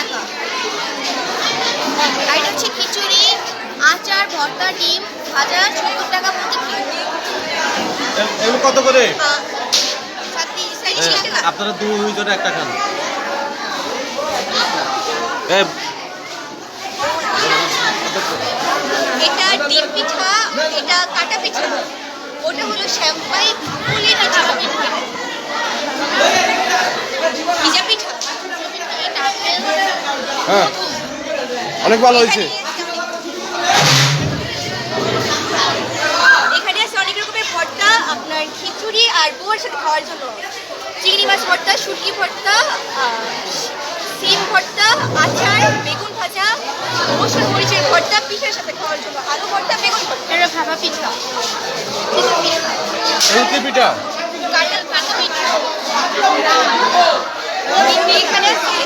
টাকা আর হচ্ছে খিচুড়ি আচার ভর্তা ডিম ভাজা সত্তর টাকা প্রতি এগুলো কত করে? আপনারা দুজনে একটা খান। এটা ডিম পিঠা এটা কাটা পিঠা। ওটা হলো শ্যাম্পাই পুলি পিঠা ভিজা পিঠা এটা নারকেল, হ্যাঁ। অনেক ভালো হয়েছে। এখানে আছে অনেক রকমের ভর্তা আপনার খিচুড়ি আর বউয়ের সাথে খাওয়ার জন্য। চিংড়ি মাছ ভর্তা শুটকি ভর্তা আহ, সিম ভর্তা আচার বেগুন ভাজা মরিচের ভর্তা পিঠার সাথে খাওয়ার জন্য। আলু ভর্তা বেগুন ভর্তা। এটা ভাপা পিঠা। কাঁঠাল এখানে আছে